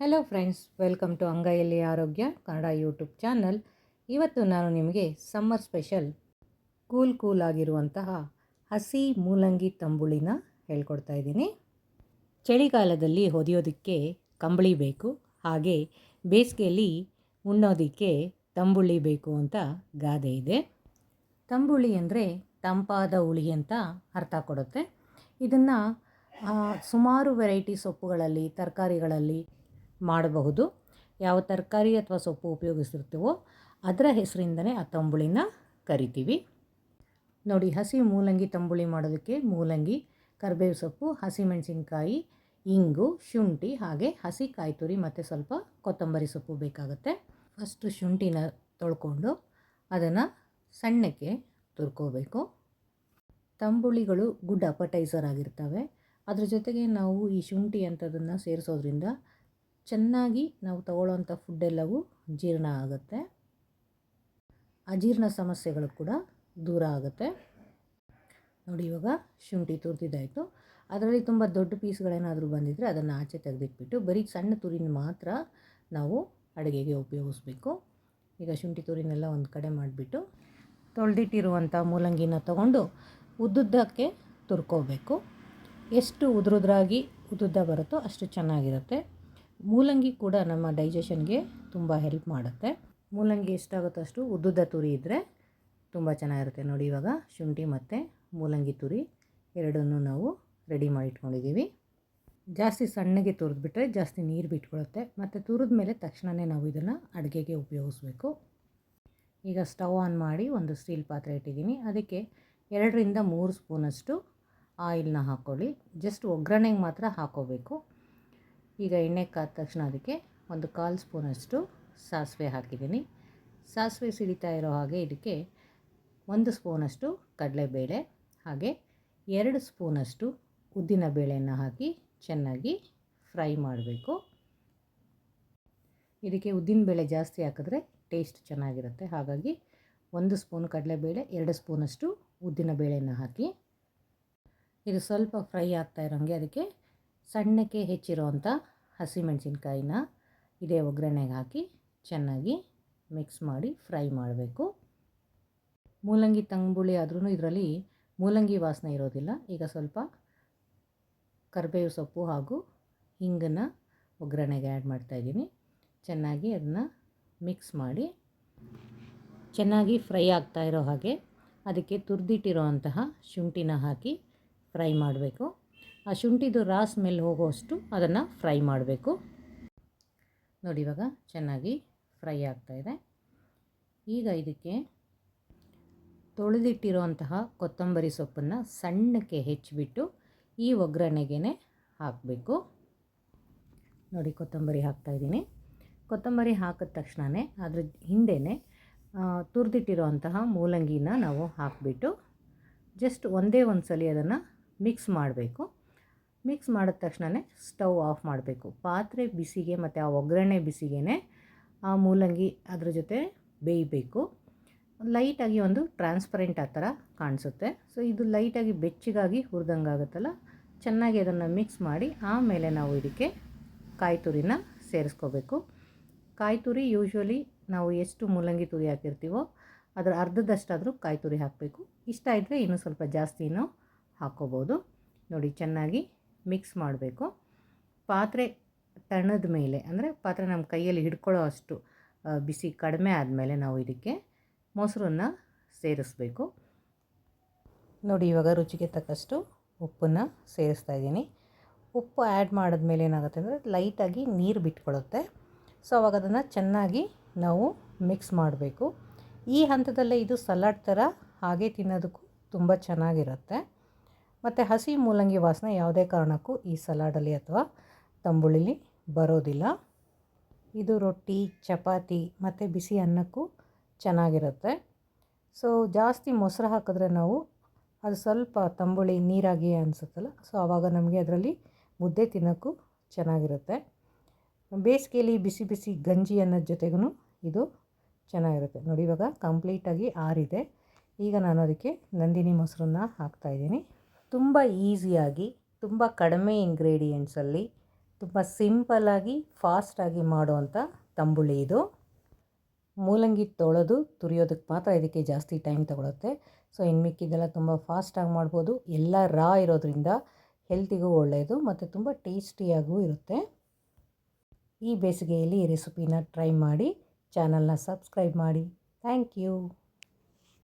Hello friends welcome to ಅಂಗೈಯಲ್ಲಿ ಆರೋಗ್ಯ Kannada YouTube channel ಇವತ್ತು ನಾನು ನಿಮಗೆ ಸಮ್ಮರ್ ಸ್ಪೆಷಲ್ ಕೂಲ್ ಕೂಲ್ ಆಗಿರುವಂತಹ ಹಸಿ ಮೂಲಂಗಿ ತಂಬುಳಿನ ಹೇಳ್ಕೊಡ್ತಾ ಇದ್ದೀನಿ ಚಳಿಗಾಲದಲ್ಲಿ ಹೊದಿಯೋದಕ್ಕೆ ಕಂಬಳಿ ಬೇಕು, ಹಾಗೆ ಬೇಸಿಗೆಯಲ್ಲಿ ಉಣ್ಣೋದಕ್ಕೆ ತಂಬುಳಿ ಬೇಕು ಅಂತ ಗಾದೆ ಇದೆ. ತಂಬುಳಿ ಅಂದರೆ ತಂಪಾದ ಹುಳಿ ಅಂತ ಅರ್ಥ ಕೊಡುತ್ತೆ. ಇದನ್ನು ಸುಮಾರು ವೆರೈಟಿ ಸೊಪ್ಪುಗಳಲ್ಲಿ, ತರಕಾರಿಗಳಲ್ಲಿ ಮಾಡಬಹುದು. ಯಾವ ತರಕಾರಿ ಅಥವಾ ಸೊಪ್ಪು ಉಪಯೋಗಿಸಿರ್ತೀವೋ ಅದರ ಹೆಸರಿಂದನೇ ಆ ತಂಬುಳಿನ ಕರಿತೀವಿ. ನೋಡಿ, ಹಸಿ ಮೂಲಂಗಿ ತಂಬುಳಿ ಮಾಡೋದಕ್ಕೆ ಮೂಲಂಗಿ ಕರಿಬೇವು ಸೊಪ್ಪು, ಹಸಿಮೆಣಸಿನ್ಕಾಯಿ, ಇಂಗು, ಶುಂಠಿ, ಹಾಗೆ ಹಸಿ ಕಾಯಿ ತುರಿ ಮತ್ತು ಸ್ವಲ್ಪ ಕೊತ್ತಂಬರಿ ಸೊಪ್ಪು ಬೇಕಾಗುತ್ತೆ. ಫಸ್ಟು ಶುಂಠಿನ ತೊಳ್ಕೊಂಡು ಅದನ್ನು ಸಣ್ಣಕ್ಕೆ ತುರ್ಕೋಬೇಕು. ತಂಬುಳಿಗಳು ಗುಡ್ ಅಪಟೈಸರ್ ಆಗಿರ್ತವೆ. ಅದ್ರ ಜೊತೆಗೆ ನಾವು ಈ ಶುಂಠಿ ಅಂಥದನ್ನು ಸೇರಿಸೋದ್ರಿಂದ ಚೆನ್ನಾಗಿ ನಾವು ತಗೊಳ್ಳೋವಂಥ ಫುಡ್ಡೆಲ್ಲವೂ ಜೀರ್ಣ ಆಗುತ್ತೆ. ಅಜೀರ್ಣ ಸಮಸ್ಯೆಗಳು ಕೂಡ ದೂರ ಆಗುತ್ತೆ. ನೋಡಿ, ಇವಾಗ ಶುಂಠಿ ತುರಿದಿದ್ದಾಯಿತು. ಅದರಲ್ಲಿ ತುಂಬ ದೊಡ್ಡ ಪೀಸ್ಗಳೇನಾದರೂ ಬಂದಿದ್ದರೆ ಅದನ್ನು ಆಚೆ ತೆಗೆದಿಟ್ಬಿಟ್ಟು ಬರೀ ಸಣ್ಣ ತುರಿನ ಮಾತ್ರ ನಾವು ಅಡುಗೆಗೆ ಉಪಯೋಗಿಸ್ಬೇಕು. ಈಗ ಶುಂಠಿ ತುರಿನೆಲ್ಲ ಒಂದು ಕಡೆ ಮಾಡಿಬಿಟ್ಟು ತೊಳೆದಿಟ್ಟಿರುವಂಥ ಮೂಲಂಗಿನ ತಗೊಂಡು ಉದ್ದುದ್ದಕ್ಕೆ ತುರ್ಕೋಬೇಕು. ಎಷ್ಟು ಉದುರುದ್ರಾಗಿ ಉದ್ದುದ್ದ ಬರುತ್ತೋ ಅಷ್ಟು ಚೆನ್ನಾಗಿರುತ್ತೆ. ಮೂಲಂಗಿ ಕೂಡ ನಮ್ಮ ಡೈಜೆಷನ್ಗೆ ತುಂಬ ಹೆಲ್ಪ್ ಮಾಡುತ್ತೆ. ಮೂಲಂಗಿ ಎಷ್ಟಾಗುತ್ತೋ ಅಷ್ಟು ಉದ್ದುದ್ದ ತುರಿ ಇದ್ದರೆ ತುಂಬ ಚೆನ್ನಾಗಿರುತ್ತೆ ನೋಡಿ ಇವಾಗ. ಶುಂಠಿ ಮತ್ತು ಮೂಲಂಗಿ ತುರಿ ಎರಡನ್ನೂ ನಾವು ರೆಡಿ ಮಾಡಿ ಇಟ್ಕೊಂಡಿದ್ದೀವಿ. ಜಾಸ್ತಿ ಸಣ್ಣಗೆ ತುರಿದ್ಬಿಟ್ರೆ ಜಾಸ್ತಿ ನೀರು ಬಿಟ್ಕೊಳ್ಳುತ್ತೆ ಮತ್ತು ತುರಿದ ಮೇಲೆ ತಕ್ಷಣವೇ ನಾವು ಇದನ್ನು ಅಡುಗೆಗೆ ಉಪಯೋಗಿಸ್ಬೇಕು. ಈಗ ಸ್ಟವ್ ಆನ್ ಮಾಡಿ ಒಂದು ಸ್ಟೀಲ್ ಪಾತ್ರೆ ಇಟ್ಟಿದ್ದೀನಿ. ಅದಕ್ಕೆ ಎರಡರಿಂದ ಮೂರು ಸ್ಪೂನಷ್ಟು ಆಯಿಲ್ನ ಹಾಕ್ಕೊಳ್ಳಿ. ಜಸ್ಟ್ ಒಗ್ಗರಣೆಗೆ ಮಾತ್ರ ಹಾಕೋಬೇಕು ಈಗ ಎಣ್ಣೆ ಕಾದ ತಕ್ಷಣ ಅದಕ್ಕೆ ಒಂದು ಕಾಲು ಸ್ಪೂನಷ್ಟು ಸಾಸಿವೆ ಹಾಕಿದ್ದೀನಿ. ಸಾಸಿವೆ ಸಿಡಿತಾ ಇರೋ ಹಾಗೆ ಇದಕ್ಕೆ ಒಂದು ಸ್ಪೂನಷ್ಟು ಕಡಲೆಬೇಳೆ, ಹಾಗೆ ಎರಡು ಸ್ಪೂನಷ್ಟು ಉದ್ದಿನ ಬೇಳೆಯನ್ನು ಹಾಕಿ ಚೆನ್ನಾಗಿ ಫ್ರೈ ಮಾಡಬೇಕು. ಇದಕ್ಕೆ ಉದ್ದಿನ ಬೇಳೆ ಜಾಸ್ತಿ ಹಾಕಿದ್ರೆ ಟೇಸ್ಟ್ ಚೆನ್ನಾಗಿರುತ್ತೆ. ಹಾಗಾಗಿ ಒಂದು ಸ್ಪೂನ್ ಕಡಲೆಬೇಳೆ, ಎರಡು ಸ್ಪೂನಷ್ಟು ಉದ್ದಿನ ಬೇಳೆಯನ್ನು ಹಾಕಿ. ಇದು ಸ್ವಲ್ಪ ಫ್ರೈ ಆಗ್ತಾ ಇರೋಂಗೆ ಅದಕ್ಕೆ ಸಣ್ಣಕ್ಕೆ ಹೆಚ್ಚಿರೋವಂಥ ಹಸಿಮೆಣಸಿನ್ಕಾಯಿನ ಇದೇ ಒಗ್ಗರಣೆಗೆ ಹಾಕಿ ಚೆನ್ನಾಗಿ ಮಿಕ್ಸ್ ಮಾಡಿ ಫ್ರೈ ಮಾಡಬೇಕು. ಮೂಲಂಗಿ ತಂಗುಳಿ ಆದ್ರೂ ಇದರಲ್ಲಿ ಮೂಲಂಗಿ ವಾಸನೆ ಇರೋದಿಲ್ಲ. ಈಗ ಸ್ವಲ್ಪ ಕರಿಬೇವು ಸೊಪ್ಪು ಹಾಗೂ ಹಿಂಗನ್ನು ಒಗ್ಗರಣೆಗೆ ಆ್ಯಡ್ ಮಾಡ್ತಾಯಿದ್ದೀನಿ ಚೆನ್ನಾಗಿ ಅದನ್ನು ಮಿಕ್ಸ್ ಮಾಡಿ ಚೆನ್ನಾಗಿ ಫ್ರೈ ಆಗ್ತಾ ಇರೋ ಹಾಗೆ ಅದಕ್ಕೆ ತುರಿದಿಟ್ಟಿರೋ ಅಂತಹ ಶುಂಠಿನ ಹಾಕಿ ಫ್ರೈ ಮಾಡಬೇಕು. ಆ ಶುಂಠಿದು ರಾ ಸ್ಮೆಲ್ ಹೋಗೋಷ್ಟು ಅದನ್ನು ಫ್ರೈ ಮಾಡಬೇಕು. ನೋಡಿ, ಇವಾಗ ಚೆನ್ನಾಗಿ ಫ್ರೈ ಆಗ್ತಾಯಿದೆ ಈಗ ಇದಕ್ಕೆ ತೊಳೆದಿಟ್ಟಿರುವಂತಹ ಕೊತ್ತಂಬರಿ ಸೊಪ್ಪನ್ನು ಸಣ್ಣಕ್ಕೆ ಹೆಚ್ಚಿಬಿಟ್ಟು ಈ ಒಗ್ಗರಣೆಗೆ ಹಾಕಬೇಕು. ನೋಡಿ, ಕೊತ್ತಂಬರಿ ಹಾಕ್ತಾಯಿದ್ದೀನಿ ಕೊತ್ತಂಬರಿ ಹಾಕಿದ ತಕ್ಷಣವೇ ಅದ್ರ ಹಿಂದೆಯೇ ತುರಿದಿಟ್ಟಿರುವಂತಹ ಮೂಲಂಗಿನ ನಾವು ಹಾಕಿಬಿಟ್ಟು ಜಸ್ಟ್ ಒಂದೇ ಒಂದು ಸಲ ಅದನ್ನು ಮಿಕ್ಸ್ ಮಾಡಬೇಕು. ಮಿಕ್ಸ್ ಮಾಡಿದ ತಕ್ಷಣವೇ ಸ್ಟವ್ ಆಫ್ ಮಾಡಬೇಕು. ಪಾತ್ರೆ ಬಿಸಿಗೆ ಮತ್ತು ಆ ಒಗ್ಗರಣೆ ಬಿಸಿಗೆ ಆ ಮೂಲಂಗಿ ಅದ್ರ ಜೊತೆ ಬೇಯಬೇಕು. ಲೈಟಾಗಿ ಒಂದು ಟ್ರಾನ್ಸ್ಪರೆಂಟ್ ಆ ಥರ ಕಾಣಿಸುತ್ತೆ. ಸೊ ಇದು ಲೈಟಾಗಿ ಬೆಚ್ಚಗಾಗಿ ಹುರಿದಂಗೆ ಆಗುತ್ತಲ್ಲ? ಚೆನ್ನಾಗಿ ಅದನ್ನು ಮಿಕ್ಸ್ ಮಾಡಿ ಆಮೇಲೆ ನಾವು ಇದಕ್ಕೆ ಕಾಯಿ ತುರಿನ ಸೇರಿಸ್ಕೋಬೇಕು. ಕಾಯಿ ತುರಿ ಯೂಶ್ವಲಿ ನಾವು ಎಷ್ಟು ಮೂಲಂಗಿ ತುರಿ ಹಾಕಿರ್ತೀವೋ ಅದರ ಅರ್ಧದಷ್ಟಾದರೂ ಕಾಯಿ ತುರಿ ಹಾಕಬೇಕು. ಇಷ್ಟ ಇದ್ದರೆ ಇನ್ನೂ ಸ್ವಲ್ಪ ಜಾಸ್ತಿನೂ ಹಾಕ್ಕೋಬೋದು. ನೋಡಿ, ಚೆನ್ನಾಗಿ ಮಿಕ್ಸ್ ಮಾಡಬೇಕು. ಪಾತ್ರೆ ತಣ್ಣದ ಮೇಲೆ, ಅಂದರೆ ಪಾತ್ರೆ ನಮ್ಮ ಕೈಯಲ್ಲಿ ಹಿಡ್ಕೊಳ್ಳೋ ಅಷ್ಟು ಬಿಸಿ ಕಡಿಮೆ ಆದಮೇಲೆ ನಾವು ಇದಕ್ಕೆ ಮೊಸರನ್ನು ಸೇರಿಸ್ಬೇಕು. ನೋಡಿ, ಇವಾಗ ರುಚಿಗೆ ತಕ್ಕಷ್ಟು ಉಪ್ಪನ್ನು ಸೇರಿಸ್ತಾ ಇದ್ದೀನಿ. ಉಪ್ಪು ಆ್ಯಡ್ ಮಾಡಿದ್ಮೇಲೆ ಏನಾಗುತ್ತೆ ಅಂದರೆ ಲೈಟಾಗಿ ನೀರು ಬಿಟ್ಕೊಳ್ಳುತ್ತೆ. ಸೊ, ಅವಾಗ ಅದನ್ನು ಚೆನ್ನಾಗಿ ನಾವು ಮಿಕ್ಸ್ ಮಾಡಬೇಕು. ಈ ಹಂತದಲ್ಲೇ ಇದು ಸಲಾಡ್ ಥರ ಹಾಗೆ ತಿನ್ನೋದಕ್ಕೂ ತುಂಬ ಚೆನ್ನಾಗಿರುತ್ತೆ. ಮತ್ತು ಹಸಿ ಮೂಲಂಗಿ ವಾಸನೆ ಯಾವುದೇ ಕಾರಣಕ್ಕೂ ಈ ಸಲಾಡಲ್ಲಿ ಅಥವಾ ತಂಬುಳಿಲಿ ಬರೋದಿಲ್ಲ. ಇದು ರೊಟ್ಟಿ, ಚಪಾತಿ ಮತ್ತು ಬಿಸಿ ಅನ್ನಕ್ಕೂ ಚೆನ್ನಾಗಿರುತ್ತೆ. ಸೊ, ಜಾಸ್ತಿ ಮೊಸರು ಹಾಕಿದ್ರೆ ನಾವು ಅದು ಸ್ವಲ್ಪ ತಂಬುಳಿ ನೀರಾಗಿ ಅನಿಸುತ್ತಲ್ಲ, ಸೊ ಆವಾಗ ನಮಗೆ ಅದರಲ್ಲಿ ಮುದ್ದೆ ತಿನ್ನೋಕ್ಕೂ ಚೆನ್ನಾಗಿರುತ್ತೆ. ಬೇಸಿಗೆಯಲ್ಲಿ ಬಿಸಿ ಬಿಸಿ ಗಂಜಿ ಅನ್ನೋದ ಜೊತೆಗೂ ಇದು ಚೆನ್ನಾಗಿರುತ್ತೆ. ನೋಡಿ, ಇವಾಗ ಕಂಪ್ಲೀಟಾಗಿ ಆರಿದೆ. ಈಗ ನಾನು ಅದಕ್ಕೆ ನಂದಿನಿ ಮೊಸರನ್ನ ಹಾಕ್ತಾಯಿದ್ದೀನಿ ತುಂಬ ಈಸಿಯಾಗಿ, ತುಂಬ ಕಡಿಮೆ ಇಂಗ್ರೀಡಿಯೆಂಟ್ಸಲ್ಲಿ, ತುಂಬ ಸಿಂಪಲ್ಲಾಗಿ, ಫಾಸ್ಟಾಗಿ ಮಾಡುವಂಥ ತಂಬುಳಿ ಇದು. ಮೂಲಂಗಿ ತೊಳೆದು ತುರಿಯೋದಕ್ಕೆ ಮಾತ್ರ ಇದಕ್ಕೆ ಜಾಸ್ತಿ ಟೈಮ್ ತಗೊಳುತ್ತೆ. ಸೊ, ಇನ್ನು ಮಿಕ್ಕಿದ್ದೆಲ್ಲ ತುಂಬ ಫಾಸ್ಟಾಗಿ ಮಾಡ್ಬೋದು. ಎಲ್ಲ ರಾ ಇರೋದ್ರಿಂದ ಹೆಲ್ತಿಗೂ ಒಳ್ಳೆಯದು ಮತ್ತು ತುಂಬ ಟೇಸ್ಟಿಯಾಗೂ ಇರುತ್ತೆ. ಈ ಬೇಸಿಗೆಯಲ್ಲಿ ಈ ರೆಸಿಪಿನ ಟ್ರೈ ಮಾಡಿ, ಚಾನಲ್ನ ಸಬ್ಸ್ಕ್ರೈಬ್ ಮಾಡಿ. Thank you.